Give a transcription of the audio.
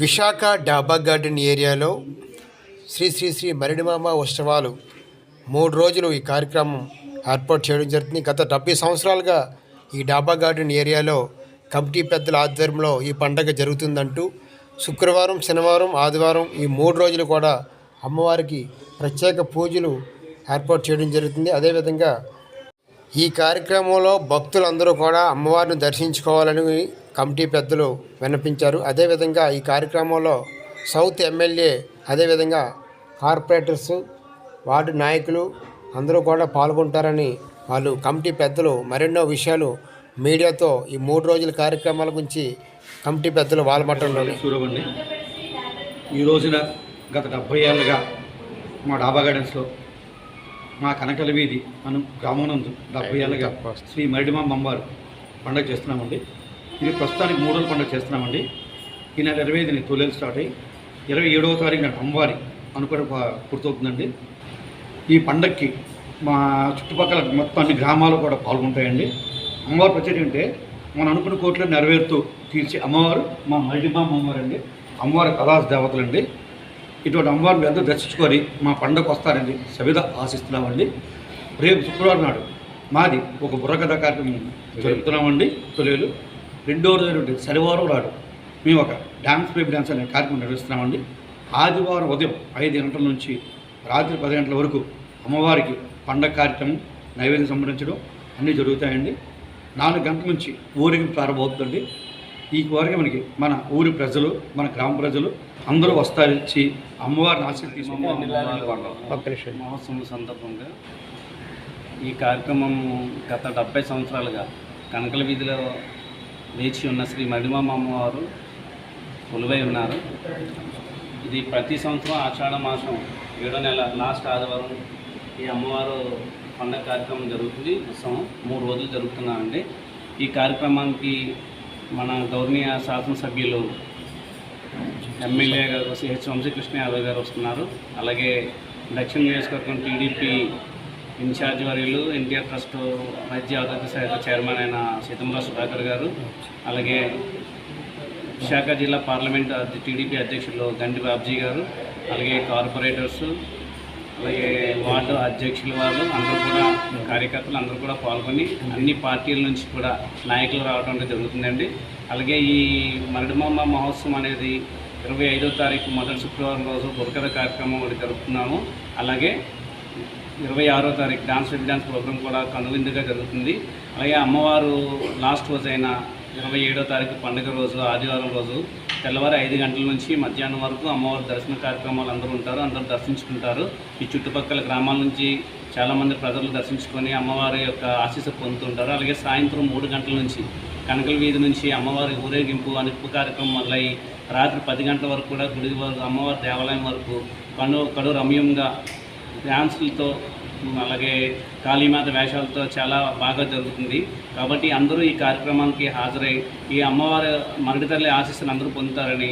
విశాఖ డాబా గార్డెన్ ఏరియాలో శ్రీ శ్రీ శ్రీ మరిడిమామ ఉత్సవాలు మూడు రోజులు ఈ కార్యక్రమం ఏర్పాటు చేయడం జరుగుతుంది. గత డెబ్బై సంవత్సరాలుగా ఈ డాబా గార్డెన్ ఏరియాలో కమిటీ పెద్దల ఆధ్వర్యంలో ఈ పండగ జరుగుతుందంటూ శుక్రవారం శనివారం ఆదివారం ఈ మూడు రోజులు కూడా అమ్మవారికి ప్రత్యేక పూజలు ఏర్పాటు చేయడం జరుగుతుంది. అదేవిధంగా ఈ కార్యక్రమంలో భక్తులందరూ కూడా అమ్మవారిని దర్శించుకోవాలని కమిటీ పెద్దలు విన్నపించారు. అదేవిధంగా ఈ కార్యక్రమంలో సౌత్ ఎమ్మెల్యే అదేవిధంగా కార్పొరేటర్స్ వార్డు నాయకులు అందరూ కూడా పాల్గొంటారని వాళ్ళు కమిటీ పెద్దలు మరెన్నో విషయాలు మీడియాతో ఈ మూడు రోజుల కార్యక్రమాల గురించి కమిటీ పెద్దలు వాళ్ళమట్టంలోని సూరవండి ఈ రోజున గత డెబ్భై ఏళ్ళుగా మా డాబా గార్డెన్స్లో మా కనకల వీధి అను గ్రామనందు డెబ్భై ఏళ్ళుగా శ్రీ మరిడిమా అమ్మవారు పండుగ చేస్తున్నామండి. ఇది ప్రస్తుతానికి మూడో పండుగ చేస్తున్నామండి. ఈ నెల ఇరవై ఐదుని తొలేలు స్టార్ట్ అయ్యి ఇరవై ఏడవ తారీఖు నాడు అమ్మవారి అనుకోవడం పూర్తవుతుందండి. ఈ పండగకి మా చుట్టుపక్కల మొత్తం అన్ని గ్రామాలు కూడా పాల్గొంటాయండి. అమ్మవారి ప్రత్యేకత అంటే మనం అనుకున్న కోట్లు నెరవేరుతూ తీర్చి అమ్మవారు మా మల్టిమా అమ్మవారు అండి అమ్మవారి కళాస్ దేవతలండి ఇటువంటి అమ్మవారిని అందరూ దర్శించుకొని మా పండగకు వస్తారండి సవిధ ఆశిస్తున్నామండి. రేపు శుక్రవారం నాడు మాది ఒక బుర్రకథ కార్యక్రమం జరుపుతున్నామండి తొలేలు రెండో రోజు శనివారం నాడు మేము ఒక డ్యాన్స్ బేబీ డ్యాన్స్ అనే కార్యక్రమం నిర్వహిస్తున్నామండి. ఆదివారం ఉదయం ఐదు గంటల నుంచి రాత్రి పది గంటల వరకు అమ్మవారికి పండగ కార్యక్రమం నైవేద్యం సంబంధించడం అన్నీ జరుగుతాయండి. నాలుగు గంటల నుంచి ఊరికి ప్రారంభమవుతుందండి. ఈ వరకు మనకి మన ఊరి ప్రజలు మన గ్రామ ప్రజలు అందరూ వస్తారు ఇచ్చి అమ్మవారిని ఆశీర్వాదం తీసుకుని ఒక్క నిమిషం. మహోత్సవం సందర్భంగా ఈ కార్యక్రమం గత డెబ్బై సంవత్సరాలుగా కనకల వీధిలో వేచి ఉన్న శ్రీ మడిమమ్మ అమ్మవారు కొలువై ఉన్నారు. ఇది ప్రతి సంవత్సరం ఆషాఢ మాసం ఏడో నెల లాస్ట్ ఆదివారం ఈ అమ్మవారు పండగ కార్యక్రమం జరుగుతుంది. ఉత్సవం మూడు రోజులు జరుగుతున్నామండి ఈ కార్యక్రమానికి మన గౌరవనీయ శాసనసభ్యులు ఎమ్మెల్యే గారు సిహెచ్ వంశీకృష్ణ యాదవ్ గారు వస్తున్నారు. అలాగే దక్షిణ నియోజకవర్గం టీడీపీ ఇన్ఛార్జ్ వర్యులు ఎన్టీఆర్ ట్రస్ట్ వైద్య ఆరోగ్య శాఖ చైర్మన్ అయిన సీతంరావు సుధాకర్ గారు అలాగే విశాఖ జిల్లా పార్లమెంట్ టీడీపీ అధ్యక్షులు గండి బాబ్జీ గారు అలాగే కార్పొరేటర్స్ అలాగే వార్డు అధ్యక్షులు వాళ్ళు అందరూ కూడా కార్యకర్తలు అందరూ కూడా పాల్గొని అన్ని పార్టీల నుంచి కూడా నాయకులు రావడం అనేది జరుగుతుందండి. అలాగే ఈ మరడిమమ్మ మహోత్సవం అనేది ఇరవై ఐదో తారీఖు మొదటి శుక్రవారం రోజు బురకథ కార్యక్రమం ఒకటి జరుపుతున్నాము అలాగే ఇరవై ఆరో తారీఖు డాన్స్ విత్ డాన్స్ ప్రోగ్రామ్ కూడా కనువిందుగా జరుగుతుంది. అలాగే అమ్మవారు లాస్ట్ రోజు అయిన ఇరవై ఏడో తారీఖు పండుగ రోజు ఆదివారం రోజు తెల్లవారు ఐదు గంటల నుంచి మధ్యాహ్నం వరకు అమ్మవారి దర్శన కార్యక్రమాలు అందరూ ఉంటారు అందరూ దర్శించుకుంటారు. ఈ చుట్టుపక్కల గ్రామాల నుంచి చాలామంది ప్రజలు దర్శించుకొని అమ్మవారి యొక్క ఆశీస్సు పొందుతుంటారు. అలాగే సాయంత్రం మూడు గంటల నుంచి కనకల వీధి నుంచి అమ్మవారి ఊరేగింపు అనుపు కార్యక్రమం మొదలై రాత్రి పది గంటల వరకు కూడా గుడి వరకు అమ్మవారి దేవాలయం వరకు కను కడు రమ్యంగా డ్యాన్స్లతో అలాగే కాళీమాత వేషాలతో చాలా బాగా జరుగుతుంది. కాబట్టి అందరూ ఈ కార్యక్రమానికి హాజరై ఈ అమ్మవారి మరడి తల్లి ఆశీస్సులు అందరూ పొందుతారని